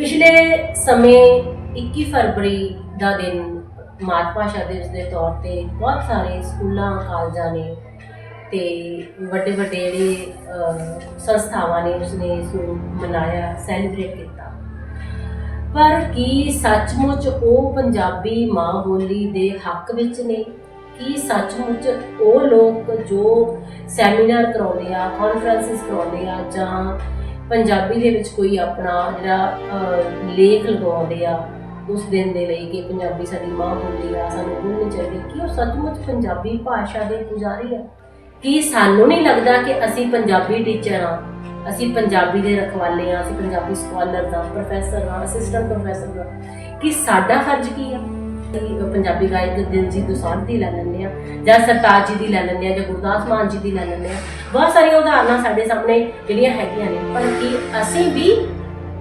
ਪਿਛਲੇ ਸਮੇਂ 21 ਫਰਵਰੀ ਦਾ ਦਿਨ ਮਾਤ ਭਾਸ਼ਾ ਦਿਵਸ ਦੇ ਤੌਰ ਤੇ ਬਹੁਤ ਸਾਰੇ ਸਕੂਲਾਂ, ਕਾਲਜਾਂ ਨੇ ਤੇ ਵੱਡੇ ਵੱਡੇ ਜਿਹੜੇ ਸੰਸਥਾਵਾਂ ਨੇ ਉਸਨੇ ਇਸ ਨੂੰ ਮਨਾਇਆ ਸੈਲੀਬ੍ਰੇਟ ਕੀਤਾ। ਪਰ ਕੀ ਸੱਚਮੁੱਚ ਉਹ ਪੰਜਾਬੀ ਮਾਂ ਬੋਲੀ ਦੇ ਹੱਕ ਵਿੱਚ ਨੇ? ਕੀ ਸੱਚਮੁੱਚ ਉਹ ਲੋਕ ਜੋ ਸੈਮੀਨਾਰ ਕਰਾਉਂਦੇ ਆ ਕਾਨਫਰੰਸਿਸ ਕਰਾਉਂਦੇ ਆ ਜਾਂ ਪੰਜਾਬੀ ਦੇ ਵਿੱਚ ਕੋਈ ਆਪਣਾ ਜਿਹੜਾ ਲੇਖ ਲਗਾਉਂਦੇ ਆ, ਉਸ ਦਿਨ ਦੇ ਲਈ ਕਿ ਪੰਜਾਬੀ ਸਾਡੀ ਮਾਂ ਬੋਲੀ ਆ, ਸਾਨੂੰ ਬੋਲਣੀ ਚਾਹੀਦੀ, ਕਿ ਉਹ ਸੱਚਮੁੱਚ ਪੰਜਾਬੀ ਭਾਸ਼ਾ ਦੇ ਪੁਜਾਰੀ ਆ? ਕੀ ਸਾਨੂੰ ਨਹੀਂ ਲੱਗਦਾ ਕਿ ਅਸੀਂ ਪੰਜਾਬੀ ਟੀਚਰ ਆ? ਅਸੀਂ ਪੰਜਾਬੀ ਦੇ ਰਖਵਾਲੇ ਆ, ਅਸੀਂ ਪੰਜਾਬੀ ਸਕਾਲਰ ਦਾ ਪ੍ਰੋਫੈਸਰ ਆ ਅਸਿਸਟੈਂਟ ਪ੍ਰੋਫੈਸਰ ਦਾ ਕਿ ਸਾਡਾ ਫਰਜ਼ ਕੀ ਆ? ਪੰਜਾਬੀ ਗਾਇਕ ਦਿਲਜੀਤ ਦੋਸਾਂਝ ਦੀ ਲੈ ਲੈਂਦੇ ਆ, ਜਾਂ ਸਰਤਾਜ ਜੀ ਦੀ ਲੈ ਲੈਂਦੇ ਆ, ਜਾਂ ਗੁਰਦਾਸ ਮਾਨ ਜੀ ਦੀ ਲੈ ਲੈਂਦੇ ਆ। ਬਹੁਤ ਸਾਰੀਆਂ ਉਦਾਹਰਨਾਂ ਸਾਡੇ ਸਾਹਮਣੇ ਜਿਹੜੀਆਂ ਹੈਗੀਆਂ ਨੇ, ਪਰ ਕੀ ਅਸੀਂ ਵੀ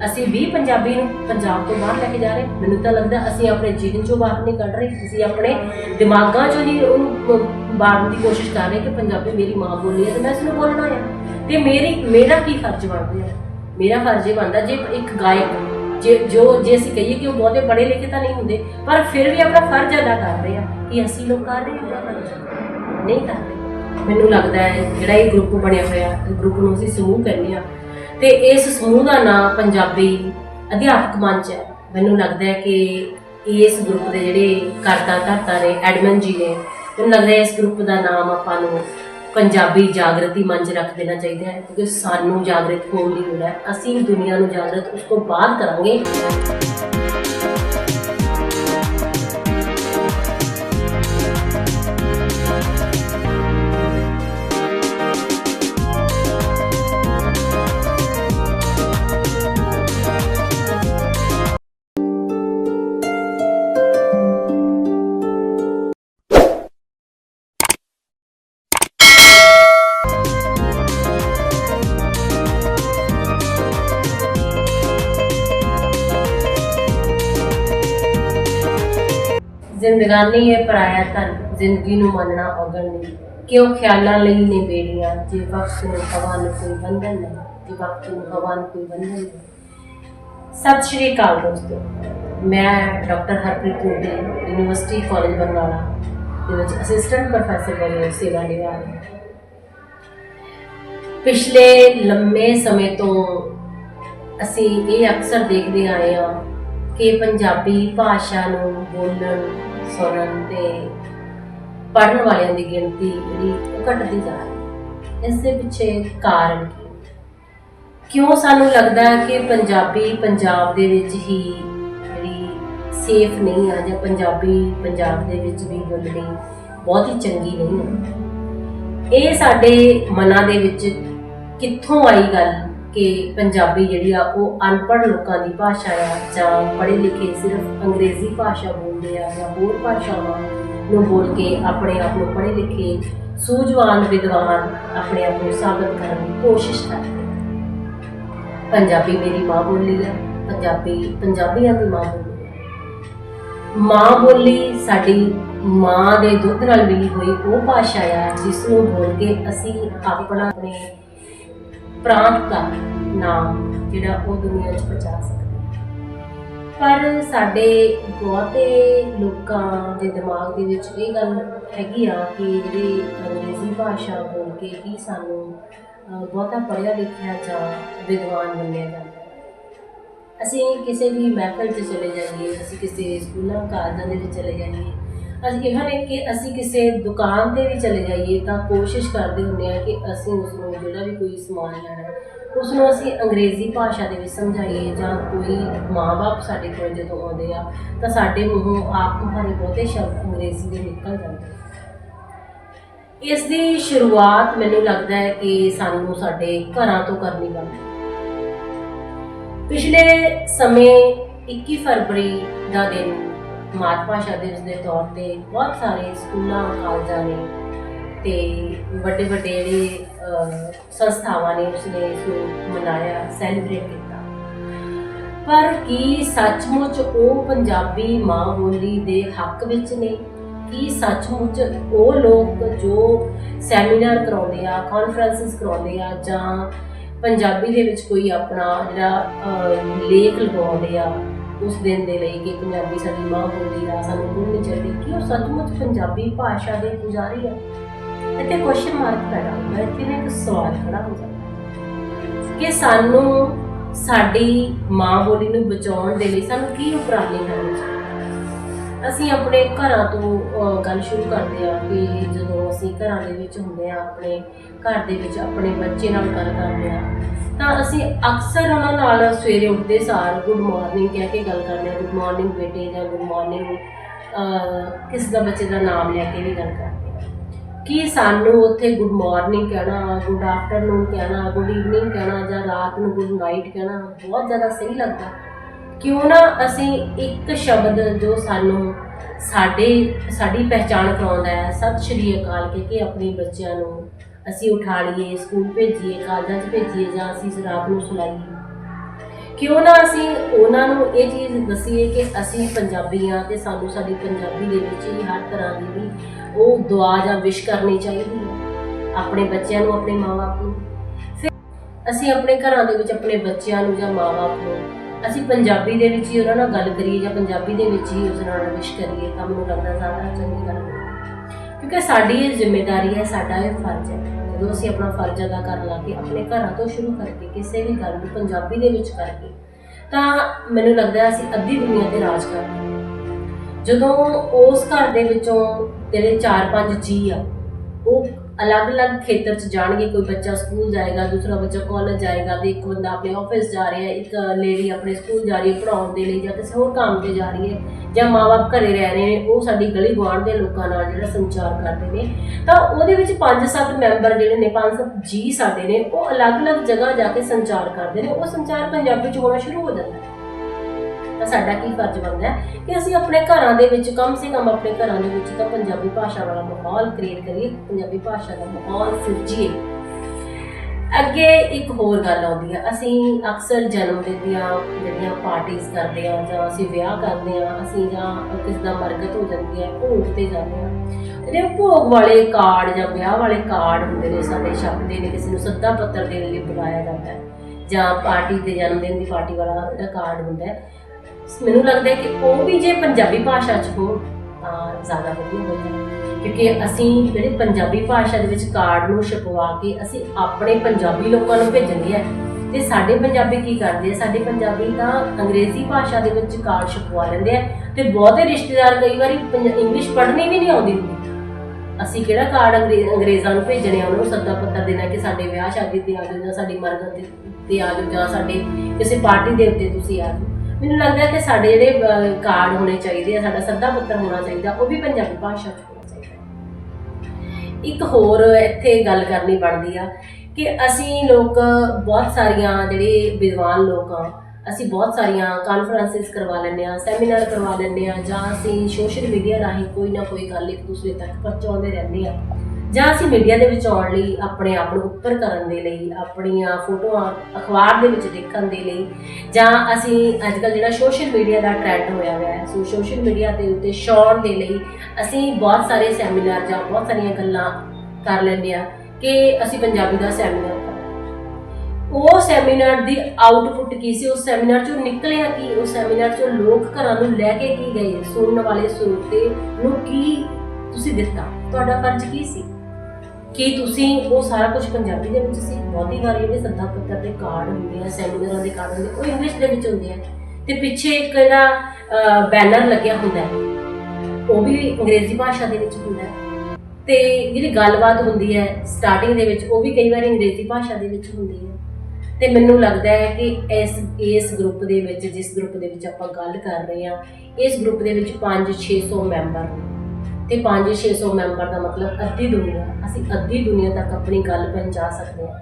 ਅਸੀਂ ਵੀ ਪੰਜਾਬੀ ਨੂੰ ਪੰਜਾਬ ਤੋਂ ਬਾਹਰ ਲੈ ਕੇ ਜਾ ਰਹੇ ਮੈਨੂੰ ਤਾਂ ਲੱਗਦਾ ਅਸੀਂ ਆਪਣੇ ਜੀਵਨ ਚੋਂ ਬਾਹਰ ਨਹੀਂ ਕੱਢ ਰਹੇ, ਅਸੀਂ ਆਪਣੇ ਦਿਮਾਗਾਂ ਚੋਂ ਹੀ ਉਹਨੂੰ ਬਾਹਰ ਦੀ ਕੋਸ਼ਿਸ਼ ਕਰ ਰਹੇ ਕਿ ਪੰਜਾਬੀ ਮੇਰੀ ਮਾਂ ਬੋਲੀ ਹੈ ਤੇ ਮੈਂ ਇਸ ਨੂੰ ਬੋਲਣਾ ਹੈ ਤੇ ਮੇਰੀ, ਮੇਰਾ ਕੀ ਫਰਜ਼ ਬਣਦਾ ਹੈ ਮੇਰਾ ਫਰਜ਼ ਇਹ ਬਣਦਾ ਜੇ ਇੱਕ ਗਾਇਕ ਜੇ ਜੋ ਜੇ ਅਸੀਂ ਕਹੀਏ ਕਿ ਉਹ ਬਹੁਤੇ ਪੜ੍ਹੇ ਲਿਖੇ ਤਾਂ ਨਹੀਂ ਹੁੰਦੇ, ਪਰ ਫਿਰ ਵੀ ਆਪਣਾ ਫਰਜ਼ ਅਦਾ ਕਰ ਰਹੇ ਆ ਕਿ ਅਸੀਂ ਲੋਕ ਕਰ ਰਹੇ ਹਾਂ ਫਰਜ਼ ਨਹੀਂ ਕਰ ਰਹੇ। ਮੈਨੂੰ ਲੱਗਦਾ ਹੈ ਜਿਹੜਾ ਇਹ ਗਰੁੱਪ ਬਣਿਆ ਹੋਇਆ ਗਰੁੱਪ ਨੂੰ ਅਸੀਂ ਸਮੂਹ ਕਹਿੰਦੇ ਆ ਤੇ ਇਸ ਸਮੂਹ ਦਾ ਨਾਮ ਪੰਜਾਬੀ ਅਧਿਆਪਕ ਮੰਚ ਹੈ। ਮੈਨੂੰ ਲੱਗਦਾ ਹੈ ਕਿ ਇਸ ਗਰੁੱਪ ਦੇ ਜਿਹੜੇ ਕਰਤਾ ਧਰਤਾ ਨੇ, ਐਡਮਨ ਜੀ ਨੇ, ਮੈਨੂੰ ਲੱਗਦਾ ਹੈ ਇਸ ਗਰੁੱਪ ਦਾ ਨਾਮ ਆਪਾਂ ਨੂੰ ਪੰਜਾਬੀ ਜਾਗਰਤੀ ਮੰਚ ਰੱਖ ਦੇਣਾ ਚਾਹੀਦਾ ਹੈ, ਕਿਉਂਕਿ ਸਾਨੂੰ ਜਾਗਰਤ ਹੋਣ ਦੀ ਲੋੜ ਹੈ। ਅਸੀਂ ਦੁਨੀਆ ਨੂੰ ਜਾਗਰਤ ਉਸ ਤੋਂ ਬਾਅਦ ਕਰਾਂਗੇ। ਜ਼ਿੰਦਗਾਨੀ ਹੈ ਪਰਾਇਆ ਧਨ ਜ਼ਿੰਦਗੀ ਨੂੰ ਮੰਨਣਾ ਔਗਣ ਨਹੀਂ। ਕਿਉਂ ਖਿਆਲਾਂ ਲਈ ਨੇ ਬੇੜੀਆਂ ਜੇ ਵਕਤ ਨੂੰ ਹਵਾ ਨੂੰ ਕੋਈ ਬੰਧਨ ਨਹੀਂ, ਜੇ ਵਕਤ ਨੂੰ ਹਵਾ ਨੂੰ ਕੋਈ ਬੰਧਨ ਨਹੀਂ। ਸਤਿ ਸ਼੍ਰੀ ਅਕਾਲ ਦੋਸਤੋ। ਮੈਂ doctor Harpreet Modi university college Barnala, ਦੇ ਵਿੱਚ ਅਸਿਸਟੈਂਟ ਪ੍ਰੋਫੈਸਰ ਵਜੋਂ ਸੇਵਾ ਨਿਭਾ ਰਹੀ ਹਾਂ। ਪਿਛਲੇ ਲੰਮੇ ਸਮੇਂ ਤੋਂ ਅਸੀਂ ਇਹ ਅਕਸਰ ਦੇਖਦੇ ਆਏ ਹਾਂ ਕਿ ਪੰਜਾਬੀ ਭਾਸ਼ਾ ਨੂੰ ਬੋਲਣ ਸੁਣਨ ਤੇ ਪੜਨ ਵਾਲਿਆਂ ਦੀ ਗਿਣਤੀ ਜਿਹੜੀ ਉਹ ਘਟਦੀ ਜਾ ਰਹੀ ਹੈ। ਇਸ ਦੇ ਪਿੱਛੇ ਕਾਰਨ ਕੀ ਕਿਉਂ ਸਾਨੂੰ ਲੱਗਦਾ ਹੈ ਕਿ ਪੰਜਾਬੀ ਪੰਜਾਬ ਦੇ ਵਿੱਚ ਹੀ ਜਿਹੜੀ ਸੇਫ ਨਹੀਂ ਆ ਜਾਂ ਪੰਜਾਬੀ ਪੰਜਾਬ ਦੇ ਵਿੱਚ ਵੀ ਬੋਲਣੀ ਹੀ ਚੰਗੀ ਨਹੀਂ ਹੈ? ਇਹ ਸਾਡੇ ਮਨਾਂ ਦੇ ਵਿੱਚ ਕਿੱਥੋਂ ਆਈ ਗੱਲ ਕਿ ਪੰਜਾਬੀ ਜਿਹੜੀ ਆ, ਉਹ ਅਨਪੜ੍ਹ ਲੋਕਾਂ ਦੀ ਭਾਸ਼ਾ ਆ ਜਾਂ ਪੜ੍ਹੇ ਲਿਖੇ ਸਿਰਫ ਅੰਗਰੇਜ਼ੀ ਭਾਸ਼ਾ ਬੋਲਦੇ ਆ ਜਾਂ ਹੋਰ ਭਾਸ਼ਾਵਾਂ ਨੂੰ ਬੋਲ ਕੇ ਆਪਣੇ ਆਪ ਨੂੰ ਪੜ੍ਹੇ ਲਿਖੇ ਸੂਝਵਾਨ ਵਿਦਵਾਨ ਆਪਣੇ ਆਪ ਨੂੰ ਸਾਬਤ ਕਰਨ ਦੀ ਕੋਸ਼ਿਸ਼ ਕਰਦੇ ਪੰਜਾਬੀ ਮੇਰੀ ਮਾਂ ਬੋਲੀ ਹੈ, ਪੰਜਾਬੀ ਪੰਜਾਬੀਆਂ ਦੀ ਮਾਂ ਬੋਲੀ ਹੈ। ਮਾਂ ਬੋਲੀ ਸਾਡੀ ਮਾਂ ਦੇ ਦੁੱਧ ਨਾਲ ਮਿਲੀ ਹੋਈ ਉਹ ਭਾਸ਼ਾ ਆ ਜਿਸ ਨੂੰ ਬੋਲ ਕੇ ਅਸੀਂ ਆਪਣਾ ਆਪਣੇ ਪ੍ਰਾਂਤ ਦਾ ਨਾਮ ਜਿਹੜਾ ਉਹ ਦੁਨੀਆ 'ਚ ਪਹੁੰਚਾ ਸਕਦੇ ਪਰ ਸਾਡੇ ਬਹੁਤੇ ਲੋਕਾਂ ਦੇ ਦਿਮਾਗ ਦੇ ਵਿੱਚ ਇਹ ਗੱਲ ਹੈਗੀ ਆ ਕਿ ਜਿਹੜੀ ਅੰਗਰੇਜ਼ੀ ਭਾਸ਼ਾ ਬੋਲ ਕੇ ਹੀ ਸਾਨੂੰ ਬਹੁਤਾ ਪੜ੍ਹਿਆ ਲਿਖਿਆ ਜਾਂ ਵਿਦਵਾਨ ਮੰਨਿਆ ਜਾਂਦਾ ਅਸੀਂ ਕਿਸੇ ਵੀ ਮਹਿਫਲ 'ਚ ਚਲੇ ਜਾਈਏ, ਅਸੀਂ ਕਿਸੇ ਸਕੂਲਾਂ, ਕਾਲਜਾਂ ਦੇ ਵਿੱਚ ਚਲੇ ਜਾਈਏ, ਅਸੀਂ ਇਹ ਨੇ ਕਿ ਅਸੀਂ ਕਿਸੇ ਦੁਕਾਨ ਤੇ ਵੀ ਚਲੇ ਜਾਈਏ ਤਾਂ ਕੋਸ਼ਿਸ਼ ਕਰਦੇ ਹੁੰਦੇ ਆ ਕਿ ਅਸੀਂ ਉਸ ਨੂੰ ਜਿਹੜਾ ਵੀ ਕੋਈ ਸਮਾਨ ਲੈਣਾ ਉਸ ਨੂੰ ਅਸੀਂ ਅੰਗਰੇਜ਼ੀ ਭਾਸ਼ਾ ਦੇ ਵਿੱਚ ਸਮਝਾਈਏ ਜਾਂ ਕੋਈ ਮਾਂ-ਬਾਪ ਸਾਡੇ ਕੋਲ ਜਦੋਂ ਆਉਂਦੇ ਆ, ਤਾਂ ਸਾਡੇ ਮੂੰਹੋਂ ਆਪ ਮੁਹਾਰੇ ਬਹੁਤੇ ਸ਼ਬਦ ਅੰਗਰੇਜ਼ੀ ਦੇ ਨਿਕਲ ਜਾਂਦੇ ਇਸ ਦੀ ਸ਼ੁਰੂਆਤ ਮੈਨੂੰ ਲੱਗਦਾ ਹੈ ਕਿ ਸਾਨੂੰ ਸਾਡੇ ਘਰਾਂ ਤੋਂ ਕਰਨੀ ਪੈਂਦੀ ਪਿਛਲੇ ਸਮੇਂ 21 ਫਰਵਰੀ ਦਾ ਦਿਨ ਮਾਤ ਭਾਸ਼ਾ ਦਿਵਸ ਦੇ ਤੌਰ ਤੇ ਬਹੁਤ ਸਾਰੇ ਸਕੂਲਾਂ, ਕਾਲਜਾਂ ਨੇ ਤੇ ਵੱਡੇ ਵੱਡੇ ਜਿਹੜੇ ਸੰਸਥਾਵਾਂ ਨੇ ਉਸਨੇ ਇਸ ਨੂੰ ਮਨਾਇਆ ਸੈਲੀਬ੍ਰੇਟ ਕੀਤਾ। ਪਰ ਕੀ ਸੱਚਮੁੱਚ ਉਹ ਪੰਜਾਬੀ ਮਾਂ ਬੋਲੀ ਦੇ ਹੱਕ ਵਿੱਚ ਨੇ? ਕੀ ਸੱਚਮੁੱਚ ਉਹ ਲੋਕ ਜੋ ਸੈਮੀਨਾਰ ਕਰਾਉਂਦੇ ਆ ਕਾਨਫਰੰਸਿਸ ਕਰਾਉਂਦੇ ਆ, ਜਾਂ ਪੰਜਾਬੀ ਦੇ ਵਿੱਚ ਕੋਈ ਆਪਣਾ ਜਿਹੜਾ ਲੇਖ ਲਗਾਉਂਦੇ ਆ, ਉਸ ਦਿਨ ਦੇ ਲਈ ਕਿ ਪੰਜਾਬੀ ਸਾਡੀ ਮਾਂ ਬੋਲੀ ਆ, ਸਾਨੂੰ ਭੁੱਲਣੀ ਚਾਹੀਦੀ ਕਿ ਉਹ ਸੱਚਮੁੱਚ ਪੰਜਾਬੀ ਭਾਸ਼ਾ ਦੇ ਪੁਜਾਰੀ ਆ? ਇੱਥੇ ਕੁਐਸਚਨ ਮਾਰਕ ਪੈਦਾ ਹੁੰਦਾ ਹੈ ਨਾ ਇੱਕ ਸਵਾਲ ਖੜਾ ਹੋ ਜਾਂਦਾ। ਕਿ ਸਾਨੂੰ ਸਾਡੀ ਮਾਂ ਬੋਲੀ ਨੂੰ ਬਚਾਉਣ ਦੇ ਲਈ ਸਾਨੂੰ ਕੀ ਉਪਰਾਲੇ ਕਰਨੇ ਚਾਹੀਦੇ? ਅਸੀਂ ਆਪਣੇ ਘਰਾਂ ਤੋਂ ਗੱਲ ਸ਼ੁਰੂ ਕਰਦੇ ਆ ਕਿ ਜਦੋਂ ਅਸੀਂ ਘਰਾਂ ਦੇ ਵਿੱਚ ਹੁੰਦੇ ਆ ਆਪਣੇ ਘਰ ਦੇ ਵਿੱਚ ਆਪਣੇ ਬੱਚੇ ਨਾਲ ਗੱਲ ਕਰਦੇ ਆ ਤਾਂ ਅਸੀਂ ਅਕਸਰ ਉਹਨਾਂ ਨਾਲ ਸਵੇਰੇ ਉੱਠਦੇ ਸਾਰ ਗੁੱਡ ਮਾਰਨਿੰਗ ਕਹਿ ਕੇ ਗੱਲ ਕਰਦੇ ਆ ਗੁੱਡ ਮਾਰਨਿੰਗ ਬੇਟੇ ਜਾਂ ਗੁੱਡ ਮਾਰਨਿੰਗ ਕਿਸ ਦਾ ਬੱਚੇ ਦਾ ਨਾਮ ਲੈ ਕੇ ਵੀ ਗੱਲ ਕਰਦੇ ਕਿ ਸਾਨੂੰ ਉੱਥੇ ਗੁੱਡ ਮਾਰਨਿੰਗ ਕਹਿਣਾ ਗੁੱਡ ਆਫਟਰਨੂਨ ਕਹਿਣਾ ਗੁੱਡ ਈਵਨਿੰਗ ਕਹਿਣਾ ਜਾਂ ਰਾਤ ਨੂੰ ਗੁੱਡ ਨਾਈਟ ਕਹਿਣਾ ਬਹੁਤ ਜ਼ਿਆਦਾ ਸਹੀ ਲੱਗਦਾ। ਕਿਉਂ ਨਾ ਅਸੀਂ ਇੱਕ ਸ਼ਬਦ ਜੋ ਸਾਨੂੰ ਸਾਡੇ, ਸਾਡੀ ਪਹਿਚਾਣ ਕਰਾਉਂਦਾ ਹੈ, ਸਤਿ ਸ਼੍ਰੀ ਅਕਾਲ ਕਹਿ ਕੇ ਆਪਣੇ ਬੱਚਿਆਂ ਨੂੰ ਅਸੀਂ ਉਠਾ ਲਈਏ, ਸਕੂਲ ਭੇਜੀਏ, ਕਾਲਜਾਂ 'ਚ ਭੇਜੀਏ ਜਾਂ ਅਸੀਂ ਰਾਤ ਨੂੰ ਸੁਲਾਈਏ। ਕਿਉਂ ਨਾ ਅਸੀਂ ਉਹਨਾਂ ਨੂੰ ਇਹ ਚੀਜ਼ ਦਸੀਏ ਕਿ ਅਸੀਂ ਪੰਜਾਬੀ ਹਾਂ ਤੇ ਸਾਨੂੰ ਸਾਡੀ ਪੰਜਾਬੀ ਦੇ ਵਿੱਚ ਹੀ ਹਰ ਤਰ੍ਹਾਂ ਦੀ ਵੀ ਉਹ ਦੁਆ ਜਾਂ ਵਿਸ਼ ਕਰਨੀ ਚਾਹੀਦੀ ਹੈ, ਆਪਣੇ ਬੱਚਿਆਂ ਨੂੰ, ਆਪਣੇ ਮਾਪੇ ਨੂੰ। ਫਿਰ ਅਸੀਂ ਆਪਣੇ ਘਰਾਂ ਦੇ ਵਿੱਚ, ਆਪਣੇ ਬੱਚਿਆਂ ਨੂੰ ਜਾਂ ਮਾਪੇ ਨੂੰ ਅਸੀਂ ਪੰਜਾਬੀ ਦੇ ਵਿੱਚ ਹੀ ਉਹਨਾਂ ਨਾਲ ਗੱਲ ਕਰੀਏ ਜਾਂ ਪੰਜਾਬੀ ਦੇ ਵਿੱਚ ਹੀ ਉਸ ਨਾਲ ਵਿਸ਼ ਕਰੀਏ ਤਾਂ ਮੈਨੂੰ ਲੱਗਦਾ ਜ਼ਿਆਦਾ ਚੰਗੀ ਗੱਲ ਹੋਵੇਗੀ ਕਿਉਂਕਿ ਸਾਡੀ ਇਹ ਜ਼ਿੰਮੇਵਾਰੀ ਹੈ, ਸਾਡਾ ਇਹ ਫਰਜ਼ ਹੈ। ਜਦੋਂ ਅਸੀਂ ਆਪਣਾ ਫਰਜ਼ ਅਦਾ ਕਰਨ ਲੱਗੇ, ਆਪਣੇ ਘਰਾਂ ਤੋਂ ਸ਼ੁਰੂ ਕਰਕੇ, ਕਿਸੇ ਵੀ ਗੱਲ ਨੂੰ ਪੰਜਾਬੀ ਦੇ ਵਿੱਚ ਕਰਕੇ, ਤਾਂ ਮੈਨੂੰ ਲੱਗਦਾ ਅਸੀਂ ਅੱਧੀ ਦੁਨੀਆ ਤੇ ਰਾਜ ਕਰ ਜਦੋਂ ਉਸ ਘਰ ਦੇ ਵਿੱਚੋਂ ਜਿਹੜੇ 4-5 ਜੀ ਆ, ਉਹ ਅਲੱਗ-ਅਲੱਗ ਖੇਤਰ 'ਚ ਜਾਣਗੇ, ਕੋਈ ਬੱਚਾ ਸਕੂਲ ਜਾਏਗਾ, ਦੂਸਰਾ ਬੱਚਾ ਕਾਲਜ ਜਾਏਗਾ ਤੇ ਇੱਕ ਬੰਦਾ ਆਪਣੇ ਆਫਿਸ ਜਾ ਰਿਹਾ ਇੱਕ ਲੇਡੀ ਆਪਣੇ ਸਕੂਲ ਜਾ ਰਹੀ ਹੈ ਪੜਾਉਣ ਦੇ ਲਈ ਜਾਂ ਕਿਸੇ ਹੋਰ ਕੰਮ ਤੇ ਜਾ ਰਹੀ ਹੈ, ਜਾਂ ਮਾਪੇ ਘਰੇ ਰਹਿ ਰਹੇ ਨੇ, ਉਹ ਸਾਡੀ ਗਲੀ ਗੁਆਂਢ ਦੇ ਲੋਕਾਂ ਨਾਲ ਜਿਹੜਾ ਸੰਚਾਰ ਕਰਦੇ ਨੇ। ਤਾਂ ਉਹਦੇ ਵਿੱਚ 5-7 ਮੈਂਬਰ ਜਿਹੜੇ ਨੇ 5-7 ਜੀ ਸਾਡੇ ਨੇ, ਉਹ ਅਲੱਗ-ਅਲੱਗ ਜਗ੍ਹਾ ਜਾ ਕੇ ਸੰਚਾਰ ਕਰਦੇ ਨੇ। ਉਹ ਸੰਚਾਰ ਪੰਜਾਬੀ 'ਚ ਹੋਣਾ ਸ਼ੁਰੂ ਹੋ ਜਾਂਦਾ ਹੈ। ਤਾਂ ਸਾਡਾ ਕੀ ਫਰਜ਼ ਬਣਦਾ ਹੈ? ਕਿ ਅਸੀਂ ਆਪਣੇ ਘਰਾਂ ਦੇ ਵਿੱਚ ਕਮ ਸੇ ਕਮ ਆਪਣੇ ਘਰਾਂ ਦੇ ਵਿੱਚ ਤਾਂ ਪੰਜਾਬੀ ਭਾਸ਼ਾ ਵਾਲਾ ਮਾਹੌਲ ਕ੍ਰੀਏਟ ਕਰੀਏ, ਪੰਜਾਬੀ ਭਾਸ਼ਾ ਦਾ ਮਾਹੌਲ ਸਿਰਜੀਏ। ਅੱਗੇ ਇੱਕ ਹੋਰ ਗੱਲ ਆਉਂਦੀ ਹੈ, ਅਸੀਂ ਅਕਸਰ ਜਨਮ ਦਿਨ ਦੀਆਂ ਜਿਹੜੀਆਂ ਪਾਰਟੀਆਂ ਕਰਦੇ ਆ ਜਾਂ ਅਸੀਂ ਵਿਆਹ ਕਰਦੇ ਆ ਅਸੀਂ ਜਾਂ ਕਿਸੇ ਦਾ ਮਰਗਤ ਹੋ ਜਾਂਦੀ ਹੈ, ਭੋਗ ਤੇ ਜਾਂਦੇ ਆ ਜਿਹੜੇ ਭੋਗ ਵਾਲੇ ਕਾਰਡ ਜਾਂ ਵਿਆਹ ਵਾਲੇ ਕਾਰਡ ਹੁੰਦੇ ਨੇ ਸਾਡੇ ਛਪਦੇ ਨੇ, ਕਿਸੇ ਨੂੰ ਸੱਦਾ ਪੱਤਰ ਦੇਣ ਲਈ ਬੁਲਾਇਆ ਜਾਂਦਾ ਹੈ। ਜਾਂ ਪਾਰਟੀ ਦੇ ਜਨਮ ਦਿਨ ਦੀ ਪਾਰਟੀ ਵਾਲਾ ਜਿਹੜਾ ਕਾਰਡ ਹੁੰਦਾ ਹੈ ਮੈਨੂੰ ਲੱਗਦਾ ਹੈ ਕਿ ਉਹ ਵੀ ਜੇ ਪੰਜਾਬੀ ਭਾਸ਼ਾ 'ਚ ਹੋ ਤਾਂ ਜ਼ਿਆਦਾ ਵਧੀਆ ਹੋਵੇਗਾ ਕਿਉਂਕਿ ਅਸੀਂ ਜਿਹੜੇ ਪੰਜਾਬੀ ਭਾਸ਼ਾ ਦੇ ਵਿੱਚ ਕਾਰਡ ਨੂੰ ਛਪਵਾ ਕੇ ਅਸੀਂ ਆਪਣੇ ਪੰਜਾਬੀ ਲੋਕਾਂ ਨੂੰ ਭੇਜਣਗੇ ਆ ਤੇ ਸਾਡੇ ਪੰਜਾਬੀ ਕੀ ਕਰਦੇ ਆ? ਸਾਡੇ ਪੰਜਾਬੀ ਤਾਂ ਅੰਗਰੇਜ਼ੀ ਭਾਸ਼ਾ ਦੇ ਵਿੱਚ ਕਾਰਡ ਛਪਵਾ ਲੈਂਦੇ ਆ, ਤੇ ਬਹੁਤੇ ਰਿਸ਼ਤੇਦਾਰ ਕਈ ਵਾਰੀ ਪੰਜ- ਇੰਗਲਿਸ਼ ਪੜ੍ਹਨੀ ਵੀ ਨਹੀਂ ਆਉਂਦੀ ਹੁੰਦੀ। ਅਸੀਂ ਕਿਹੜਾ ਕਾਰਡ ਅੰਗਰੇ- ਅੰਗਰੇਜ਼ਾਂ ਨੂੰ ਭੇਜਣੇ ਆ? ਉਹਨਾਂ ਨੂੰ ਸੱਦਾ ਪੱਤਰ ਦੇਣਾ ਕਿ ਸਾਡੇ ਵਿਆਹ ਸ਼ਾਦੀ ਤੇ ਆ ਜਾਓ ਜਾਂ ਸਾਡੀ ਮਰਗਤ ਤੇ ਆ ਜਾਓ ਜਾਂ ਸਾਡੇ ਕਿਸੇ ਪਾਰਟੀ ਦੇ ਉੱਤੇ ਤੁਸੀਂ ਆ ਜਾਓ। ਮੈਨੂੰ ਲੱਗਦਾ ਕਿ ਸਾਡੇ ਜਿਹੜੇ ਅਹ, ਕਾਰਡ ਹੋਣੇ ਚਾਹੀਦੇ ਆ ਸਾਡਾ ਸੱਦਾ ਪੱਤਰ ਹੋਣਾ ਚਾਹੀਦਾ ਉਹ ਵੀ ਪੰਜਾਬੀ ਭਾਸ਼ਾ 'ਚ ਹੋਣਾ ਚਾਹੀਦਾ। ਇੱਕ ਹੋਰ ਇੱਥੇ ਗੱਲ ਕਰਨੀ ਬਣਦੀ ਆ ਕਿ ਅਸੀਂ ਲੋਕ ਬਹੁਤ ਸਾਰੀਆਂ ਜਿਹੜੇ ਵਿਦਵਾਨ ਲੋਕ ਆ ਅਸੀਂ ਬਹੁਤ ਸਾਰੀਆਂ ਕਾਨਫਰੰਸਿਸ ਕਰਵਾ ਲੈਂਦੇ ਆ ਸੈਮੀਨਾਰ ਕਰਵਾ ਲੈਂਦੇ ਆ ਜਾਂ ਅਸੀਂ ਸੋਸ਼ਲ ਮੀਡੀਆ ਰਾਹੀਂ ਕੋਈ ਨਾ ਕੋਈ ਗੱਲ ਇੱਕ ਦੂਸਰੇ ਤੱਕ ਪਹੁੰਚਾਉਂਦੇ ਰਹਿੰਦੇ ਆ। ਜਾਂ ਅਸੀਂ ਮੀਡੀਆ ਦੇ ਵਿੱਚ ਆਉਣ ਲਈ ਆਪਣੇ ਆਪ ਨੂੰ ਉੱਪਰ ਕਰਨ ਦੇ ਲਈ, ਆਪਣੀਆਂ ਫੋਟੋਆਂ ਅਖਬਾਰ ਦੇ ਵਿੱਚ ਦੇਖਣ ਦੇ ਲਈ, ਜਾਂ ਅਸੀਂ ਅੱਜ ਕੱਲ੍ਹ ਜਿਹੜਾ ਸੋਸ਼ਲ ਮੀਡੀਆ ਦਾ ਟ੍ਰੈਂਡ ਹੋਇਆ ਹੋਇਆ ਹੈ, ਸੋ ਸੋਸ਼ਲ ਮੀਡੀਆ ਦੇ ਉੱਤੇ ਸ਼ੌਰ ਦੇ ਲਈ ਅਸੀਂ ਬਹੁਤ ਸਾਰੇ ਸੈਮੀਨਾਰ ਜਾਂ ਬਹੁਤ ਸਾਰੀਆਂ ਗੱਲਾਂ ਕਰ ਲੈਂਦੇ ਆ ਕਿ ਅਸੀਂ ਪੰਜਾਬੀ ਦਾ ਸੈਮੀਨਾਰ ਕਰਨਾ ਉਹ ਸੈਮੀਨਾਰ ਦੀ ਆਊਟਪੁੱਟ ਕੀ ਸੀ? ਉਸ ਸੈਮੀਨਾਰ ਚੋਂ ਨਿਕਲਿਆ ਕੀ? ਉਸ ਸੈਮੀਨਾਰ ਚੋਂ ਲੋਕ ਘਰਾਂ ਨੂੰ ਲੈ ਕੇ ਕੀ ਗਏ? ਸੁਣਨ ਵਾਲੇ ਸਰੋਤੇ ਨੂੰ ਕੀ ਤੁਸੀਂ ਦਿੱਤਾ? ਤੁਹਾਡਾ ਫਰਜ਼ ਕੀ ਸੀ? ਕੀ ਤੁਸੀਂ ਉਹ ਸਾਰਾ ਕੁਝ ਪੰਜਾਬੀ ਦੇ ਵਿੱਚ ਸੀ ਬਹੁਤੀ ਵਾਰੀ ਜਿਹੜੇ ਸੱਦਾ ਪੱਤਰ ਦੇ ਕਾਰਡ ਹੁੰਦੇ ਆ, ਸੈਮੀਨਾਰਾਂ ਦੇ ਕਾਰਡ ਹੁੰਦੇ ਉਹ ਇੰਗਲਿਸ਼ ਦੇ ਵਿੱਚ ਹੁੰਦੇ ਆ। ਤੇ ਪਿੱਛੇ ਇੱਕ ਜਿਹੜਾ ਬੈਨਰ ਲੱਗਿਆ ਹੁੰਦਾ ਹੈ, ਉਹ ਵੀ ਅੰਗਰੇਜ਼ੀ ਭਾਸ਼ਾ ਦੇ ਵਿੱਚ ਹੁੰਦਾ ਹੈ। ਤੇ ਜਿਹੜੀ ਗੱਲਬਾਤ ਹੁੰਦੀ ਹੈ ਸਟਾਰਟਿੰਗ ਦੇ ਵਿੱਚ, ਉਹ ਵੀ ਕਈ ਵਾਰ ਅੰਗਰੇਜ਼ੀ ਭਾਸ਼ਾ ਦੇ ਵਿੱਚ ਹੁੰਦੀ ਹੈ। ਤੇ ਮੈਨੂੰ ਲੱਗਦਾ ਹੈ ਕਿ ਇਸ ਇਸ ਗਰੁੱਪ ਦੇ ਵਿੱਚ, ਜਿਸ ਗਰੁੱਪ ਦੇ ਵਿੱਚ ਆਪਾਂ ਗੱਲ ਕਰ ਰਹੇ ਹਾਂ, ਇਸ ਗਰੁੱਪ ਦੇ ਵਿੱਚ 5-600 ਮੈਂਬਰ ਨੇ। ਤੇ 5-600 ਮੈਂਬਰ ਦਾ ਮਤਲਬ ਅੱਧੀ ਦੁਨੀਆ, ਅਸੀਂ ਅੱਧੀ ਦੁਨੀਆ ਤੱਕ ਆਪਣੀ ਗੱਲ ਪਹੁੰਚਾ ਸਕਦੇ ਹਾਂ।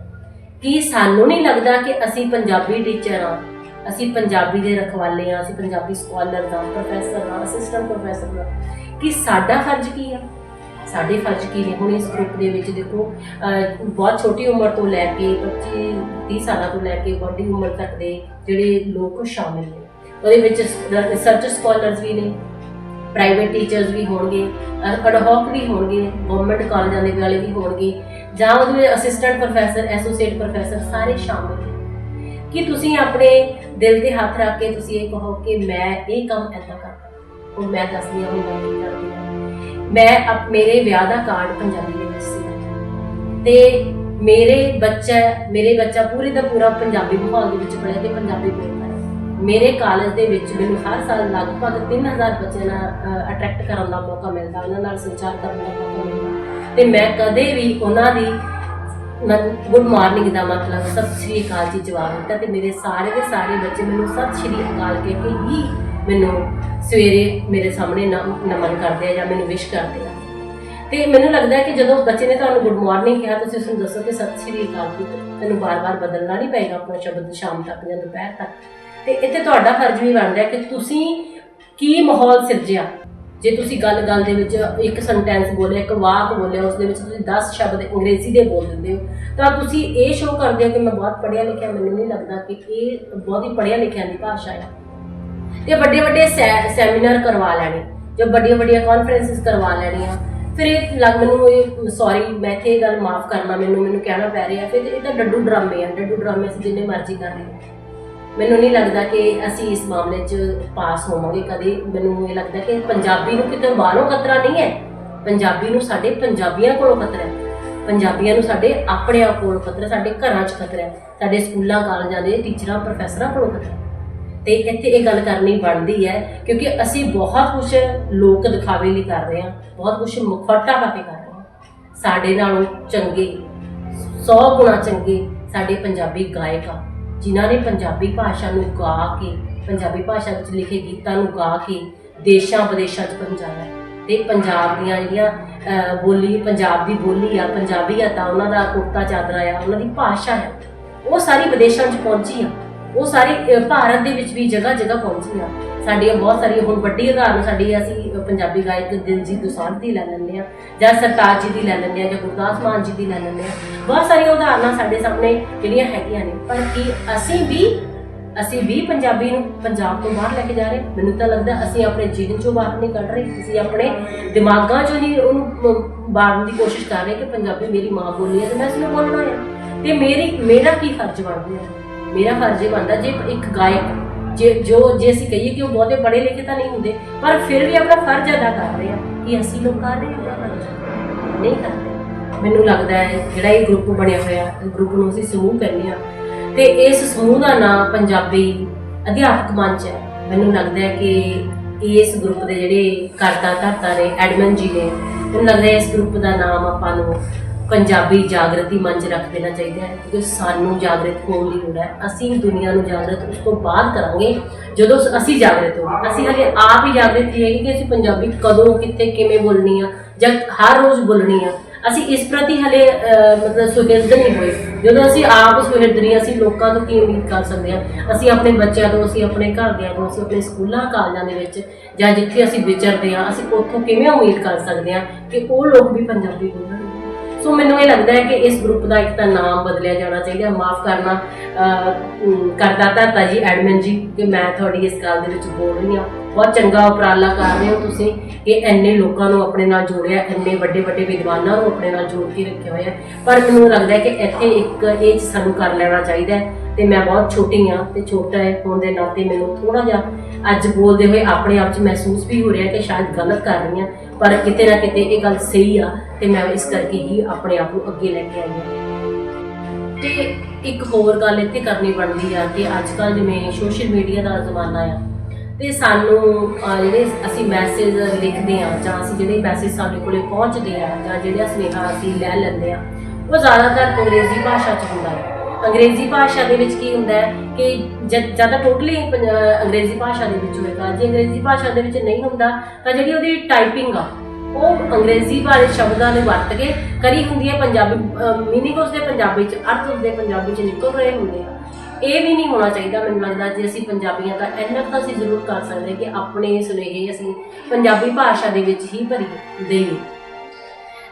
ਕੀ ਸਾਨੂੰ ਨਹੀਂ ਲੱਗਦਾ ਕਿ ਅਸੀਂ ਪੰਜਾਬੀ ਟੀਚਰ ਹਾਂ? ਅਸੀਂ ਪੰਜਾਬੀ ਦੇ ਰਖਵਾਲੇ ਹਾਂ, ਅਸੀਂ ਪੰਜਾਬੀ ਸਕਾਲਰ ਹਾਂ ਪ੍ਰੋਫੈਸਰ ਹਾਂ ਅਸਿਸਟੈਂਟ ਪ੍ਰੋਫੈਸਰ ਹਾਂ। ਕਿ ਸਾਡਾ ਫਰਜ਼ ਕੀ ਆ? ਸਾਡੇ ਫਰਜ਼ ਕੀ ਨੇ? ਹੁਣ ਇਸ ਗਰੁੱਪ ਦੇ ਵਿੱਚ ਦੇਖੋ ਬਹੁਤ ਛੋਟੀ ਉਮਰ ਤੋਂ ਲੈ ਕੇ 25 30 ਸਾਲਾਂ ਤੋਂ ਲੈ ਕੇ ਵੱਡੀ ਉਮਰ ਤੱਕ ਦੇ ਜਿਹੜੇ ਲੋਕ ਸ਼ਾਮਿਲ ਨੇ। ਉਹਦੇ ਵਿੱਚ ਰਿਸਰਚ ਸਕਾਲਰਸ ਵੀ ਨੇ। ਪ੍ਰਾਈਵੇਟ ਟੀਚਰਸ ਵੀ ਹੋਣਗੇ ਅਡਹੌਕ ਵੀ ਹੋਣਗੇ ਗਵਰਨਮੈਂਟ ਕਾਲਜਾਂ ਦੇ ਵਾਲੇ ਵੀ ਹੋਣਗੇ, ਜਾਂ ਉਹਦੇ ਅਸਿਸਟੈਂਟ ਪ੍ਰੋਫੈਸਰ ਐਸੋਸੀਏਟ ਪ੍ਰੋਫੈਸਰ ਸਾਰੇ ਸ਼ਾਮਿਲ ਨੇ। ਕਿ ਤੁਸੀਂ ਆਪਣੇ ਦਿਲ ਤੇ ਹੱਥ ਰੱਖ ਕੇ ਤੁਸੀਂ ਇਹ ਕਹੋ ਕਿ ਮੈਂ ਇਹ ਕੰਮ ਏਦਾਂ ਕਰਦਾ। ਉਹ ਮੈਂ ਦੱਸਦੀ ਹਾਂ ਮੈਂ ਕੀ ਕਰਦੀ। ਹਾਂ ਮੈਂ ਮੇਰੇ ਵਿਆਹ ਦਾ ਕਾਰਡ ਪੰਜਾਬੀ ਵਿੱਚ ਸੀ। ਤੇ ਮੇਰੇ ਬੱਚਾ ਮੇਰੇ ਬੱਚਾ ਪੂਰੀ ਦਾ ਪੂਰਾ ਪੰਜਾਬੀ ਮਾਹੌਲ ਦੇ ਵਿੱਚ ਪੜ੍ਹਿਆ ਤੇ ਪੰਜਾਬੀ ਬੋਲਦਾ। ਮੇਰੇ ਕਾਲਜ ਦੇ ਵਿੱਚ ਮੈਨੂੰ ਹਰ ਸਾਲ ਲਗਭਗ 3000 ਬੱਚਿਆਂ ਨਾਲ ਅਟਰੈਕਟ ਕਰਨ ਦਾ ਮੌਕਾ ਮਿਲਦਾ, ਉਹਨਾਂ ਨਾਲ ਸੰਚਾਰ ਕਰਨ ਦਾ ਮੌਕਾ ਮਿਲਦਾ। ਤੇ ਮੈਂ ਕਦੇ ਵੀ ਉਹਨਾਂ ਦੀ ਗੁੱਡ ਮਾਰਨਿੰਗ ਦਾ ਮਤਲਬ ਸਤਿ ਸ਼੍ਰੀ ਅਕਾਲ ਜੀ ਜਵਾਬ ਦਿੱਤਾ ਤੇ ਮੇਰੇ ਸਾਰੇ ਦੇ ਸਾਰੇ ਬੱਚੇ ਮੈਨੂੰ ਸਤਿ ਸ਼੍ਰੀ ਅਕਾਲ ਕਹਿ ਕੇ ਹੀ ਮੈਨੂੰ ਸਵੇਰੇ ਮੇਰੇ ਸਾਹਮਣੇ ਨਮਨ ਕਰਦੇ ਆ ਜਾਂ ਮੈਨੂੰ ਵਿਸ਼ ਕਰਦੇ ਆ। ਤੇ ਮੈਨੂੰ ਲੱਗਦਾ ਕਿ ਜਦੋਂ ਬੱਚੇ ਨੇ ਤੁਹਾਨੂੰ ਗੁੱਡ ਮਾਰਨਿੰਗ ਕਿਹਾ, ਤੁਸੀਂ ਉਸ ਨੂੰ ਦੱਸੋ ਕਿ ਸਤਿ ਸ਼੍ਰੀ ਅਕਾਲ ਜੀ, ਤੈਨੂੰ ਬਾਰ-ਬਾਰ ਬਦਲਣਾ ਨਹੀਂ ਪਏਗਾ, ਆਪਣਾ ਸ਼ਬਦ ਸ਼ਾਮ ਤੱਕ ਜਾਂ ਦੁਪਹਿਰ ਤੱਕ। ਤੇ ਇੱਥੇ ਤੁਹਾਡਾ ਫਰਜ਼ ਵੀ ਬਣਦਾ ਹੈ ਕਿ ਤੁਸੀਂ ਕੀ ਮਾਹੌਲ ਸਿਰਜਿਆ। ਜੇ ਤੁਸੀਂ ਗੱਲ-ਗੱਲ ਦੇ ਵਿੱਚ ਇੱਕ ਸੈਂਟੈਂਸ ਬੋਲਿਆ, ਇੱਕ ਵਾਕ ਬੋਲਿਆ, ਉਸ ਦੇ ਵਿੱਚ ਤੁਸੀਂ 10 ਸ਼ਬਦ ਅੰਗਰੇਜ਼ੀ ਦੇ ਬੋਲ ਦਿੰਦੇ ਹੋ, ਤਾਂ ਤੁਸੀਂ ਇਹ ਸ਼ੋਅ ਕਰਦੇ ਹੋ ਕਿ ਮੈਂ ਬਹੁਤ ਪੜ੍ਹਿਆ ਲਿਖਿਆ, ਮੈਨੂੰ ਨਹੀਂ ਲੱਗਦਾ ਕਿ ਇਹ ਬਹੁਤ ਹੀ ਪੜ੍ਹਿਆ ਲਿਖਿਆ ਦੀ ਭਾਸ਼ਾ ਹੈ। ਤੇ ਵੱਡੇ ਵੱਡੇ ਸੈਮੀਨਾਰ ਕਰਵਾ ਲੈਣੇ, ਜੋ ਵੱਡੀਆਂ ਵੱਡੀਆਂ ਕਾਨਫਰੰਸਿਸ ਕਰਵਾ ਲੈਣੀਆਂ। ਫਿਰ ਇਹ ਲੱਗ ਮੈਨੂੰ ਇਹ ਸੌਰੀ ਮੈਂ ਇੱਥੇ ਇਹ ਗੱਲ ਮਾਫ ਕਰਨਾ, ਮੈਨੂੰ ਮੈਨੂੰ ਕਹਿਣਾ ਪੈ ਰਿਹਾ। ਫਿਰ ਇਹ ਤਾਂ ਡੱਡੂ ਡਰਾਮੇ ਆ, ਡੱਡੂ ਡਰਾਮੇ ਅਸੀਂ ਜਿੰਨੇ ਮਰਜ਼ੀ ਕਰ ਲਈਏ। ਮੈਨੂੰ ਨਹੀਂ ਲੱਗਦਾ ਕਿ ਅਸੀਂ ਇਸ ਮਾਮਲੇ 'ਚ ਪਾਸ ਹੋਵਾਂਗੇ ਕਦੇ। ਮੈਨੂੰ ਇਹ ਲੱਗਦਾ ਕਿ ਪੰਜਾਬੀ ਨੂੰ ਕਿਤੇ ਬਾਹਰੋਂ ਖਤਰਾ ਨਹੀਂ ਹੈ। ਪੰਜਾਬੀ ਨੂੰ ਸਾਡੇ ਪੰਜਾਬੀਆਂ ਕੋਲੋਂ ਖਤਰਾ ਹੈ। ਪੰਜਾਬੀਆਂ ਨੂੰ ਸਾਡੇ ਆਪਣੇ ਆਪ ਕੋਲ ਖਤਰਾ ਸਾਡੇ ਘਰਾਂ 'ਚ ਖਤਰਾ ਹੈ। ਸਾਡੇ ਸਕੂਲਾਂ, ਕਾਲਜਾਂ ਦੇ ਟੀਚਰਾਂ, ਪ੍ਰੋਫੈਸਰਾਂ ਕੋਲੋਂ ਖਤਰਾ ਹੈ। ਤੇ ਇੱਥੇ ਇਹ ਗੱਲ ਕਰਨੀ ਬਣਦੀ ਹੈ ਕਿਉਂਕਿ ਅਸੀਂ ਬਹੁਤ ਕੁਝ ਲੋਕ ਦਿਖਾਵੇ ਲਈ ਕਰ ਰਹੇ ਹਾਂ। ਬਹੁਤ ਕੁਝ ਮੁਖੌਟਾ ਪਾ ਕੇ ਕਰ ਰਹੇ ਹਾਂ। ਸਾਡੇ ਨਾਲੋਂ ਚੰਗੇ 100 ਗੁਣਾ ਚੰਗੇ ਸਾਡੇ ਪੰਜਾਬੀ ਗਾਇਕ ਆ। ਜਿਨ੍ਹਾਂ ਨੇ ਪੰਜਾਬੀ ਭਾਸ਼ਾ ਨੂੰ ਗਾ ਕੇ, ਪੰਜਾਬੀ ਭਾਸ਼ਾ ਵਿੱਚ ਲਿਖੇ ਗੀਤਾਂ ਨੂੰ ਗਾ ਕੇ ਦੇਸ਼ਾਂ ਵਿਦੇਸ਼ਾਂ 'ਚ ਪਹੁੰਚਾਇਆ। ਤੇ ਪੰਜਾਬ ਦੀਆਂ ਜਿਹੜੀਆਂ ਬੋਲੀ, ਪੰਜਾਬ ਦੀ ਬੋਲੀ ਆ ਪੰਜਾਬੀਅਤ ਆ ਉਹਨਾਂ ਦਾ ਕੁਰਤਾ ਚਾਦਰਾ ਆ, ਉਹਨਾਂ ਦੀ ਭਾਸ਼ਾ ਹੈ ਉਹ ਸਾਰੀ ਵਿਦੇਸ਼ਾਂ 'ਚ ਪਹੁੰਚੀ ਆ। ਉਹ ਸਾਰੇ ਭਾਰਤ ਦੇ ਵਿੱਚ ਵੀ ਜਗ੍ਹਾ ਜਗ੍ਹਾ ਪਹੁੰਚੀ ਆ। ਸਾਡੀਆਂ ਬਹੁਤ ਸਾਰੀਆਂ, ਹੁਣ ਵੱਡੀ ਉਦਾਹਰਨ ਸਾਡੀ ਅਸੀਂ ਪੰਜਾਬੀ ਗਾਇਕ ਦਿਲਜੀਤ ਦੋਸਾਂਝ ਦੀ ਲੈ ਲੈਂਦੇ ਆ ਜਾਂ ਸਰਤਾਜ ਜੀ ਦੀ ਲੈ ਲੈਂਦੇ ਆ ਜਾਂ ਗੁਰਦਾਸ ਮਾਨ ਜੀ ਦੀ ਲੈ ਲੈਂਦੇ ਆ ਬਹੁਤ ਸਾਰੀਆਂ ਉਦਾਹਰਨਾਂ ਸਾਡੇ ਸਾਹਮਣੇ ਜਿਹੜੀਆਂ ਹੈਗੀਆਂ ਨੇ, ਪਰ ਕੀ ਅਸੀਂ ਵੀ ਅਸੀਂ ਵੀ ਪੰਜਾਬੀ ਨੂੰ ਪੰਜਾਬ ਤੋਂ ਬਾਹਰ ਲੈ ਕੇ ਜਾ ਰਹੇ ਮੈਨੂੰ ਤਾਂ ਲੱਗਦਾ ਅਸੀਂ ਆਪਣੇ ਜੀਵਨ ਚੋਂ ਬਾਹਰ ਨਹੀਂ ਕੱਢ ਰਹੇ, ਅਸੀਂ ਆਪਣੇ ਦਿਮਾਗਾਂ ਚੋਂ ਨਹੀਂ ਉਹਨੂੰ ਮ- ਦੀ ਕੋਸ਼ਿਸ਼ ਕਰ ਰਹੇ ਕਿ ਪੰਜਾਬੀ ਮੇਰੀ ਮਾਂ ਬੋਲੀ ਹੈ ਤੇ ਮੈਂ ਇਸਨੂੰ ਬੋਲਣਾ ਹੈ। ਤੇ ਮੇਰੀ, ਮੇਰਾ ਕੀ ਫਰਜ਼ ਬਣਦਾ ਮੇਰਾ ਫਰਜ਼ ਇਹ ਬਣਦਾ, ਜੇ ਇੱਕ ਗਾਇਕ ਜੇ, ਜੋ, ਜੇ ਅਸੀਂ ਕਹੀਏ ਕਿ ਉਹ ਬਹੁਤੇ ਪੜ੍ਹੇ ਲਿਖੇ ਤਾਂ ਨਹੀਂ ਹੁੰਦੇ, ਪਰ ਫਿਰ ਵੀ ਆਪਣਾ ਫਰਜ਼ ਅਦਾ ਕਰ ਰਹੇ ਆ ਕਿ ਅਸੀਂ ਲੋਕ ਕਰ ਰਹੇ ਹਾਂ। ਫਰਜ਼ ਨਹੀਂ ਕਰਦੇ। ਮੈਨੂੰ ਲੱਗਦਾ ਹੈ, ਜਿਹੜਾ ਇਹ ਗਰੁੱਪ ਬਣਿਆ ਹੋਇਆ ਗਰੁੱਪ ਨੂੰ ਅਸੀਂ ਸਮੂਹ ਕਹਿੰਦੇ ਆ ਤੇ ਇਸ ਸਮੂਹ ਦਾ ਨਾਮ ਪੰਜਾਬੀ ਅਧਿਆਪਕ ਮੰਚ ਹੈ। ਮੈਨੂੰ ਲੱਗਦਾ ਹੈ ਕਿ ਇਸ ਗਰੁੱਪ ਦੇ ਜਿਹੜੇ ਕਰਤਾ ਧਰਤਾ ਨੇ, ਐਡਮਨ ਜੀ ਨੇ, ਮੈਨੂੰ ਲੱਗਦਾ ਹੈ ਇਸ ਗਰੁੱਪ ਦਾ ਨਾਮ ਆਪਾਂ ਨੂੰ ਪੰਜਾਬੀ ਜਾਗਰਤੀ ਮੰਚ ਰੱਖ ਦੇਣਾ ਚਾਹੀਦਾ ਹੈ, ਕਿਉਂਕਿ ਸਾਨੂੰ ਜਾਗਰਤ ਹੋਣ ਦੀ ਲੋੜ ਹੈ। ਅਸੀਂ ਦੁਨੀਆ ਨੂੰ ਜਾਗਰਤ ਉਸ ਤੋਂ ਬਾਅਦ ਕਰਾਂਗੇ, ਜਦੋਂ ਅਸੀਂ ਜਾਗਰਤ ਹੋਵਾਂਗੇ ਅਸੀਂ ਹਲੇ ਆਪ ਹੀ ਜਾਗਰਤ ਹੋਈਏ ਕਿ ਅਸੀਂ ਪੰਜਾਬੀ ਕਦੋਂ, ਕਿੱਥੇ, ਕਿਵੇਂ ਬੋਲਣੀ ਆ, ਜਾਂ ਹਰ ਰੋਜ਼ ਬੋਲਣੀ ਆ। ਅਸੀਂ ਇਸ ਪ੍ਰਤੀ ਹਲੇ ਮਤਲਬ ਸੁਹਿਰਦ ਨਹੀਂ ਹੋਏ। ਜਦੋਂ ਅਸੀਂ ਆਪ ਸੁਹਿਰਦ ਨਹੀਂ, ਅਸੀਂ ਲੋਕਾਂ ਤੋਂ ਕੀ ਉਮੀਦ ਕਰ ਸਕਦੇ ਹਾਂ ਅਸੀਂ ਆਪਣੇ ਬੱਚਿਆਂ ਤੋਂ, ਅਸੀਂ ਆਪਣੇ ਘਰਦਿਆਂ ਤੋਂ, ਅਸੀਂ ਆਪਣੇ ਸਕੂਲਾਂ, ਕਾਲਜਾਂ ਦੇ ਵਿੱਚ, ਜਾਂ ਜਿੱਥੇ ਅਸੀਂ ਵਿਚਰਦੇ ਹਾਂ ਅਸੀਂ ਉੱਥੋਂ ਕਿਵੇਂ ਉਮੀਦ ਕਰ ਸਕਦੇ ਹਾਂ ਕਿ ਉਹ ਲੋਕ ਵੀ ਪੰਜਾਬੀ ਬੋਲਣ? ਸੋ ਮੈਨੂੰ ਇਹ ਲੱਗਦਾ ਹੈ ਕਿ ਇਸ ਗਰੁੱਪ ਦਾ ਇੱਕ ਤਾਂ ਨਾਮ ਬਦਲਿਆ ਜਾਣਾ ਚਾਹੀਦਾ ਮਾਫ ਕਰਨਾ ਅਹ, ਅਮ, ਕਰਦਾ ਧਰਤਾ ਜੀ ਐਡਮਿਨ ਜੀ ਕਿ ਮੈਂ ਤੁਹਾਡੀ ਇਸ ਗੱਲ ਦੇ ਵਿੱਚ ਬੋਲ ਰਹੀ ਹਾਂ। ਬਹੁਤ ਚੰਗਾ ਉਪਰਾਲਾ ਕਰ ਰਹੇ ਹੋ ਤੁਸੀਂ ਕਿ ਇੰਨੇ ਲੋਕਾਂ ਨੂੰ ਆਪਣੇ ਨਾਲ ਜੋੜਿਆ ਇੰਨੇ ਵੱਡੇ ਵੱਡੇ ਵਿਦਵਾਨਾਂ ਨੂੰ ਆਪਣੇ ਨਾਲ ਜੋੜ ਕੇ ਰੱਖਿਆ ਹੋਇਆ। ਪਰ ਮੈਨੂੰ ਲੱਗਦਾ ਹੈ ਕਿ ਇੱਥੇ ਇੱਕ ਇਹ ਸਾਨੂੰ ਕਰ ਲੈਣਾ ਚਾਹੀਦਾ ਹੈ ਤੇ ਮੈਂ ਬਹੁਤ ਛੋਟੀ ਹਾਂ ਤੇ ਛੋਟਾ ਹੈ ਹੋਣ ਦੇ ਨਾਤੇ ਮੈਨੂੰ ਥੋੜਾ ਜਿਹਾ ਅੱਜ ਬੋਲਦੇ ਹੋਏ ਆਪਣੇ ਆਪ 'ਚ ਮਹਿਸੂਸ ਵੀ ਹੋ ਰਿਹਾ ਕਿ ਸ਼ਾਇਦ ਗਲਤ ਕਰ ਰਹੀ ਹਾਂ ਪਰ ਕਿਤੇ ਨਾ ਕਿਤੇ ਇਹ ਗੱਲ ਸਹੀ ਆ ਤੇ ਮੈਂ ਇਸ ਕਰਕੇ ਹੀ ਆਪਣੇ ਆਪ ਨੂੰ ਅੱਗੇ ਲੈ ਕੇ ਆਈ ਹਾਂ। ਤੇ ਇੱਕ ਹੋਰ ਗੱਲ ਇੱਥੇ ਕਰਨੀ ਬਣਦੀ ਆ ਕਿ ਅੱਜ ਕੱਲ ਜਿਵੇਂ ਸੋਸ਼ਲ ਮੀਡੀਆ ਦਾ ਜ਼ਮਾਨਾ ਆ ਤੇ ਸਾਨੂੰ ਜਿਹੜੇ ਅਸੀਂ ਮੈਸੇਜ ਲਿਖਦੇ ਆ ਜਾਂ ਅਸੀਂ ਜਿਹੜੇ ਮੈਸੇਜ ਸਾਡੇ ਕੋਲੇ ਪਹੁੰਚਦੇ ਆ ਜਾਂ ਜਿਹੜੇ ਸੁਨੇਹਾ ਅਸੀਂ ਲੈ ਲੈਂਦੇ ਆ, ਉਹ ਜ਼ਿਆਦਾਤਰ ਅੰਗਰੇਜ਼ੀ ਭਾਸ਼ਾ 'ਚ ਹੁੰਦਾ ਹੈ ਅੰਗਰੇਜ਼ੀ ਭਾਸ਼ਾ ਦੇ ਵਿੱਚ ਕੀ ਹੁੰਦਾ ਹੈ ਕਿ ਜਦ ਜ਼ਿਆਦਾ ਟੋਟਲੀ ਅੰਗਰੇਜ਼ੀ ਭਾਸ਼ਾ ਦੇ ਵਿੱਚ ਹੋਏਗਾ। ਜੇ ਅੰਗਰੇਜ਼ੀ ਭਾਸ਼ਾ ਦੇ ਵਿੱਚ ਨਹੀਂ ਹੁੰਦਾ, ਤਾਂ ਜਿਹੜੀ ਉਹਦੀ ਟਾਈਪਿੰਗ ਆ, ਉਹ ਅੰਗਰੇਜ਼ੀ ਵਾਲੇ ਸ਼ਬਦਾਂ ਨੂੰ ਵਰਤ ਕੇ ਕਰੀ ਹੁੰਦੀ ਹੈ ਪੰਜਾਬੀ ਮੀਨਿੰਗ ਉਸਦੇ ਪੰਜਾਬੀ ਚ, ਅਰਥ ਉਸਦੇ ਪੰਜਾਬੀ ਚ ਨਿਕਲ ਰਹੇ ਹੁੰਦੇ ਆ। ਇਹ ਵੀ ਨਹੀਂ ਹੋਣਾ ਚਾਹੀਦਾ ਮੈਨੂੰ ਲੱਗਦਾ, ਜੇ ਅਸੀਂ ਪੰਜਾਬੀਆਂ ਤਾਂ ਇੰਨਾ ਤਾਂ ਅਸੀਂ ਜ਼ਰੂਰ ਕਰ ਸਕਦੇ ਕਿ ਆਪਣੇ ਸੁਨੇਹੇ ਅਸੀਂ ਪੰਜਾਬੀ ਭਾਸ਼ਾ ਦੇ ਵਿੱਚ ਹੀ ਭਰੀ ਦੇਈਏ।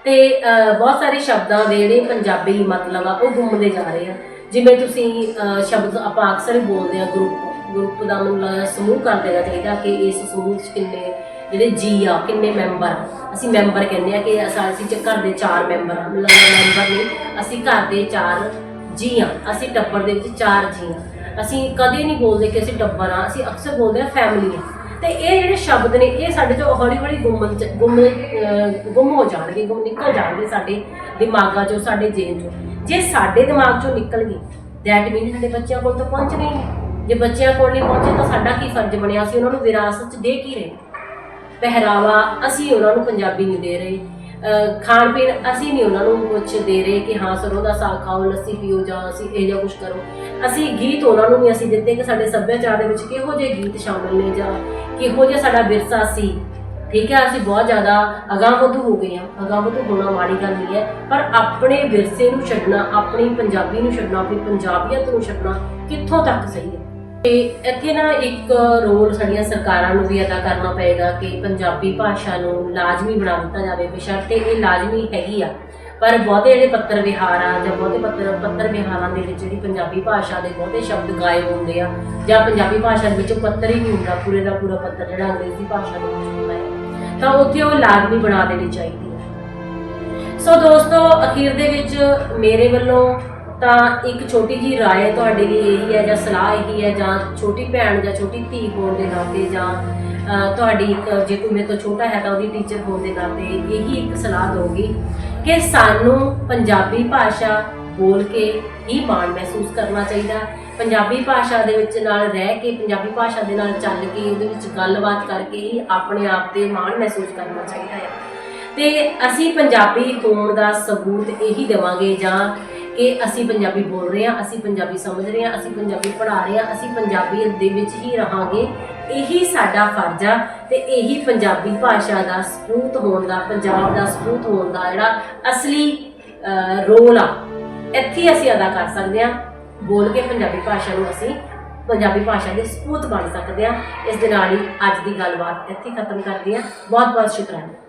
ਤੇ ਬਹੁਤ ਸਾਰੇ ਸ਼ਬਦਾਂ ਦੇ ਜਿਹੜੇ ਪੰਜਾਬੀ ਮਤਲਬ ਆ, ਉਹ ਗੁੰਮਦੇ ਜਾ ਰਹੇ ਆ। ਜਿਵੇਂ ਤੁਸੀਂ ਸ਼ਬਦ ਆਪਾਂ ਅਕਸਰ ਹੀ ਬੋਲਦੇ ਆ ਗਰੁੱਪ ਗਰੁੱਪ ਦਾ ਮੈਨੂੰ ਲੱਗਦਾ ਸਮੂਹ ਕਰ ਦੇਣਾ ਚਾਹੀਦਾ ਕਿ ਇਸ ਸਮੂਹ 'ਚ ਕਿੰਨੇ ਜਿਹੜੇ ਜੀ ਆ, ਕਿੰਨੇ ਮੈਂਬਰ ਅਸੀਂ ਮੈਂਬਰ ਕਹਿੰਦੇ ਆ ਕਿ ਅਸਾਂ- ਅਸੀਂ ਘਰ ਦੇ ਚਾਰ ਮੈਂਬਰ ਆ ਮਤਲਬ ਮੈਂਬਰ ਨਹੀਂ, ਅਸੀਂ ਘਰ ਦੇ ਚਾਰ ਜੀ ਆ ਅਸੀਂ ਟੱਬਰ ਦੇ ਵਿੱਚ ਚਾਰ ਜੀ ਆ ਅਸੀਂ ਕਦੇ ਨਹੀਂ ਬੋਲਦੇ ਕਿ ਅਸੀਂ ਟੱਬਰ ਆ ਅਸੀਂ ਅਕਸਰ ਬੋਲਦੇ ਆ ਫੈਮਿਲੀ ਆ। ਤੇ ਇਹ ਜਿਹੜੇ ਸ਼ਬਦ ਨੇ, ਇਹ ਸਾਡੇ ਚੋਂ ਹੌਲੀ ਹੌਲੀ ਗੁੰਮ ਚ- ਗੁੰਮ ਗੁੰਮ ਹੋ ਜਾਣਗੇ, ਗੁੰਮ ਨਿਕਲ ਜਾਣਗੇ ਸਾਡੇ ਦਿਮਾਗਾਂ ਚੋਂ, ਸਾਡੇ ਜੇਨ ਚੋਂ। ਜੇ ਸਾਡੇ ਦਿਮਾਗ ਚੋਂ ਨਿਕਲ ਗਏ ਦੈਟ ਮੀਨ ਸਾਡੇ ਬੱਚਿਆਂ ਕੋਲ ਤਾਂ ਪਹੁੰਚ ਨਹੀਂ ਜੇ ਬੱਚਿਆਂ ਕੋਲ ਨਹੀਂ ਪਹੁੰਚੇ ਤਾਂ ਸਾਡਾ ਕੀ ਫਰਜ਼ ਬਣਿਆ? ਸੀ ਉਹਨਾਂ ਨੂੰ ਵਿਰਾਸਤ ਚ ਦੇ ਕੀ ਰਹੇ? ਪਹਿਰਾਵਾ ਅਸੀਂ ਉਹਨਾਂ ਨੂੰ ਪੰਜਾਬੀ ਨਹੀਂ ਦੇ ਰਹੇ। ਖਾਣ ਪੀਣ ਅਸੀਂ ਨਹੀਂ ਉਹਨਾਂ ਨੂੰ ਕੁਝ ਦੇ ਰਹੇ ਕਿ ਹਾਂ ਸਰੋਂ ਦਾ ਸਾਗ ਖਾਓ, ਲੱਸੀ ਪੀਓ ਜਾਂ ਅਸੀਂ ਇਹ ਜਾਂ ਕੁਝ ਕਰੋ। ਅਸੀਂ ਗੀਤ ਉਹਨਾਂ ਨੂੰ ਨਹੀਂ ਅਸੀਂ ਦਿੱਤੇ ਕਿ ਸਾਡੇ ਸੱਭਿਆਚਾਰ ਦੇ ਵਿੱਚ ਕਿਹੋ ਜਿਹੇ ਗੀਤ ਸ਼ਾਮਲ ਨੇ ਜਾਂ ਕਿਹੋ ਜਿਹਾ ਸਾਡਾ ਵਿਰਸਾ ਸੀ। ਠੀਕ ਹੈ, ਅਸੀਂ ਬਹੁਤ ਜ਼ਿਆਦਾ ਅਗਾਂਹਵਧੂ ਹੋ ਗਏ ਹਾਂ। ਅਗਾਂਹਵਧੂ ਹੋਣਾ ਮਾੜੀ ਗੱਲ ਨਹੀਂ ਹੈ, ਪਰ ਆਪਣੇ ਵਿਰਸੇ ਨੂੰ ਛੱਡਣਾ, ਆਪਣੀ ਪੰਜਾਬੀ ਨੂੰ ਛੱਡਣਾ, ਆਪਣੀ ਪੰਜਾਬੀਅਤ ਨੂੰ ਛੱਡਣਾ ਕਿੱਥੋਂ ਤੱਕ ਸਹੀ ਹੈ? ਤੇ ਇੱਥੇ ਨਾ ਇੱਕ ਰੋਲ ਸਾਡੀਆਂ ਸਰਕਾਰਾਂ ਨੂੰ ਵੀ ਅਦਾ ਕਰਨਾ ਪਏਗਾ ਕਿ ਪੰਜਾਬੀ ਭਾਸ਼ਾ ਨੂੰ ਲਾਜ਼ਮੀ ਬਣਾ ਦਿੱਤਾ ਜਾਵੇ ਬੇਸ਼ੱਕ ਇਹ ਲਾਜ਼ਮੀ ਹੈਗੀ ਆ। ਪਰ ਬਹੁਤੇ ਜਿਹੜੇ ਪੱਤਰ ਵਿਹਾਰ ਆ ਜਾਂ ਬਹੁਤੇ ਪੱਤਰ ਪੱਤਰ ਵਿਹਾਰਾਂ ਦੇ ਵਿੱਚ ਜਿਹੜੀ ਪੰਜਾਬੀ ਭਾਸ਼ਾ ਦੇ ਬਹੁਤੇ ਸ਼ਬਦ ਗਾਇਬ ਹੁੰਦੇ ਆ ਜਾਂ ਪੰਜਾਬੀ ਭਾਸ਼ਾ ਦੇ ਵਿੱਚ ਪੱਤਰ ਹੀ ਨਹੀਂ ਹੁੰਦਾ, ਪੂਰੇ ਦਾ ਪੂਰਾ ਪੱਤਰ ਜਿਹੜਾ ਅੰਗਰੇਜ਼ੀ ਭਾਸ਼ਾ ਦੇ ਵਿੱਚ ਹੁੰਦਾ ਹੈ। ਤਾਂ ਉੱਥੇ ਉਹ ਲਾਜ਼ਮੀ ਬਣਾ ਦੇਣੀ ਚਾਹੀਦੀ ਹੈ। ਸੋ ਦੋਸਤੋ, ਅਖੀਰ ਦੇ ਵਿੱਚ ਮੇਰੇ ਵੱਲੋਂ ਤਾਂ ਇੱਕ ਛੋਟੀ ਜੀ ਰਾਏ ਤੁਹਾਡੇ ਲਈ ਇਹੀ ਹੈ ਜਾਂ ਸਲਾਹ ਇਹੀ ਹੈ ਜਾਂ ਛੋਟੀ ਭੈਣ ਜਾਂ ਛੋਟੀ ਧੀ ਹੋਣ ਦੇ ਨਾਤੇ ਜਾਂ ਤੁਹਾਡੀ ਇੱਕ ਜੇ ਕੋਈ ਮੇਰੇ ਤੋਂ ਛੋਟਾ ਹੈ ਤਾਂ ਉਹਦੀ ਟੀਚਰ ਹੋਣ ਦੇ ਨਾਤੇ ਇਹੀ ਇੱਕ ਸਲਾਹ ਦਊਗੀ ਕਿ ਸਾਨੂੰ ਪੰਜਾਬੀ ਭਾਸ਼ਾ ਬੋਲ ਕੇ ਹੀ ਮਾਣ ਮਹਿਸੂਸ ਕਰਨਾ ਚਾਹੀਦਾ। ਪੰਜਾਬੀ ਭਾਸ਼ਾ ਦੇ ਵਿੱਚ ਨਾਲ ਰਹਿ ਕੇ, ਪੰਜਾਬੀ ਭਾਸ਼ਾ ਦੇ ਨਾਲ ਚੱਲ ਕੇ, ਉਹਦੇ ਵਿੱਚ ਗੱਲਬਾਤ ਕਰਕੇ ਹੀ ਆਪਣੇ ਆਪ ਤੇ ਮਾਣ ਮਹਿਸੂਸ ਕਰਨਾ ਚਾਹੀਦਾ ਹੈ। ਤੇ ਅਸੀਂ ਪੰਜਾਬੀ ਹੋਣ ਦਾ ਸਬੂਤ ਇਹੀ ਦੇਵਾਂਗੇ ਜਾਂ ਕਿ ਅਸੀਂ ਪੰਜਾਬੀ ਬੋਲ ਰਹੇ ਹਾਂ, ਅਸੀਂ ਪੰਜਾਬੀ ਸਮਝ ਰਹੇ ਹਾਂ, ਅਸੀਂ ਪੰਜਾਬੀ ਪੜ੍ਹਾ ਰਹੇ ਹਾਂ, ਅਸੀਂ ਪੰਜਾਬੀ ਦੇ ਵਿੱਚ ਹੀ ਰਹਾਂਗੇ। ਇਹੀ ਸਾਡਾ ਫਰਜ਼ ਆ ਤੇ ਇਹੀ ਪੰਜਾਬੀ ਭਾਸ਼ਾ ਦਾ ਸਪੂਤ ਹੋਣ ਦਾ, ਪੰਜਾਬ ਦਾ ਸਪੂਤ ਹੋਣ ਦਾ ਜਿਹੜਾ ਅਸਲੀ ਰੋਲ ਆ। ਇੱਥੇ ਅਸੀਂ ਅਦਾ ਕਰ ਸਕਦੇ ਹਾਂ। ਬੋਲ ਕੇ ਪੰਜਾਬੀ ਭਾਸ਼ਾ ਨੂੰ ਅਸੀਂ ਪੰਜਾਬੀ ਭਾਸ਼ਾ ਦੇ ਸਪੂਤ ਬਣ ਸਕਦੇ ਹਾਂ। ਇਸ ਦੇ ਨਾਲ ਹੀ ਅੱਜ ਦੀ ਗੱਲਬਾਤ ਇੱਥੇ ਖਤਮ ਕਰਦੇ ਹਾਂ। ਬਹੁਤ ਬਹੁਤ ਸ਼ੁਕਰਾਨਾ।